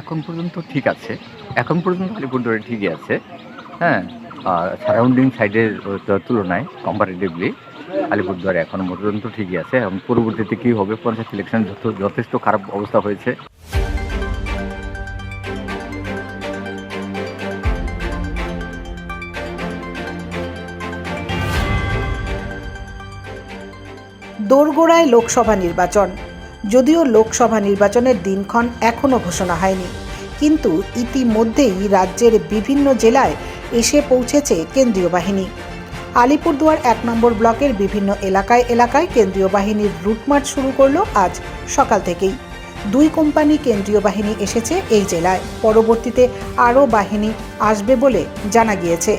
এখন পর্যন্ত ঠিক আছে। এখন পর্যন্ত আলিপুরদুয়ারে ঠিকই আছে। হ্যাঁ আর সারাউন্ডিং সাইডের তুলনায় কম্পারেটিভলি আলিপুরদুয়ারে এখনও পর্যন্ত ঠিকই আছে। এবং পরবর্তীতে কী হবে? পঞ্চায়েত ইলেকশন যথ যথেষ্ট খারাপ অবস্থা হয়েছে। দোরগোড়ায় লোকসভা নির্বাচন। যদিও লোকসভা নির্বাচনের দিনক্ষণ এখনও ঘোষণা হয়নি। কিন্তু ইতিমধ্যেই রাজ্যের বিভিন্ন জেলায় এসে পৌঁছেছে কেন্দ্রীয় বাহিনী। আলিপুরদুয়ার এক নম্বর ব্লকের বিভিন্ন এলাকায় এলাকায় কেন্দ্রীয় বাহিনীর রুটমার্চ শুরু করল আজ সকাল থেকেই। দুই কোম্পানি কেন্দ্রীয় বাহিনী এসেছে এই জেলায়। পরবর্তীতে আরও বাহিনী আসবে বলে জানা গিয়েছে।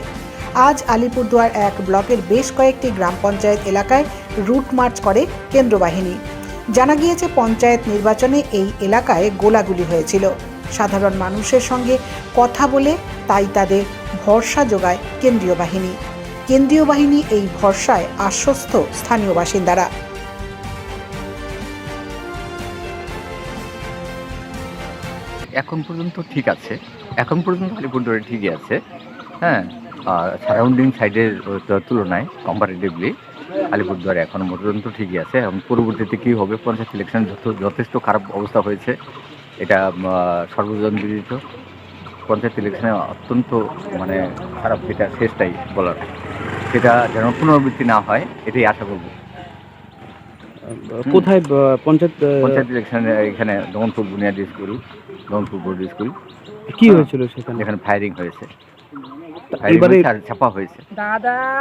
আজ আলিপুরদুয়ার এক ব্লকের বেশ কয়েকটি গ্রাম পঞ্চায়েত এলাকায় রুট মার্চ করে কেন্দ্র বাহিনী জানা গিয়েছে, পঞ্চায়েত নির্বাচনে এই এলাকায় গোলাগুলি হয়েছিল। সাধারণ মানুষের সঙ্গে কথা বলে তাই তাদের ভরসা যোগায় কেন্দ্রীয় বাহিনী। কেন্দ্রীয় বাহিনী এই ভরসায় আশ্বস্ত স্থানীয় বাসিন্দারা। এখন পর্যন্ত ঠিক আছে। এখন পর্যন্ত আলিপুরদুয়ারে ঠিকই আছে। হ্যাঁ সারাউন্ডিং সাইডের তুলনায় কম্পারেটিভলি আলিপুরদুয়ারে এখনও পর্যন্ত ঠিকই আছে। এবং পরবর্তীতে কী হবে? পঞ্চায়েত ইলেকশন যথ যথেষ্ট খারাপ অবস্থা হয়েছে। এটা সর্বজন বিদিত পঞ্চায়েত ইলেকশনে অত্যন্ত মানে খারাপ যেটা শেষটাই বলার। সেটা যেন পুনরাবৃত্তি না হয় এটাই আশা করব। কোথায় পঞ্চায়েত পঞ্চায়েত ইলেকশনে এখানে দমনপুর বুনিয়াদী স্কুল দমনপুর বোর্ড স্কুল। কি হয়েছিল সেখানে? যেখানে ফায়ারিং হয়েছে। এবারে ছাপা হয়েছে।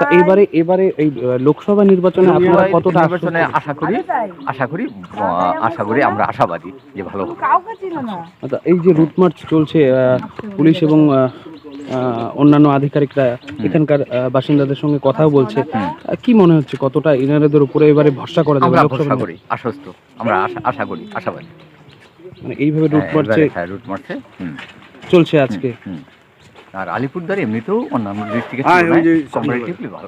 তা এবারে এবারে এই লোকসভা নির্বাচনে আপনারা কতটা নির্বাচনে আশা করি আশা করি আশা করি আমরা আশাবাদী যে ভালো আচ্ছা, এই যে রুট মার্চ চলছে আহ, পুলিশ এবং অন্যান্য আধিকারিকরা এখানকার বাসিন্দাদের সঙ্গে কথাও বলছে। কি মনে হচ্ছে কতটা ইনারেদের উপরে এবারে ভরসা করা যাবে লোকসভা করি আশ্বস্ত। আমরা আশা আশা করি আশাবাদী। মানে এইভাবে রুট হ্যাঁ, মার্চে হ্যাঁ, রুট হুম, চলছে আজকে। হুম। আর আলিপুরদার এমনিতেও অন্যান্য ডিস্ট্রিক্টের হ্যাঁ, অনেকটা ভালো।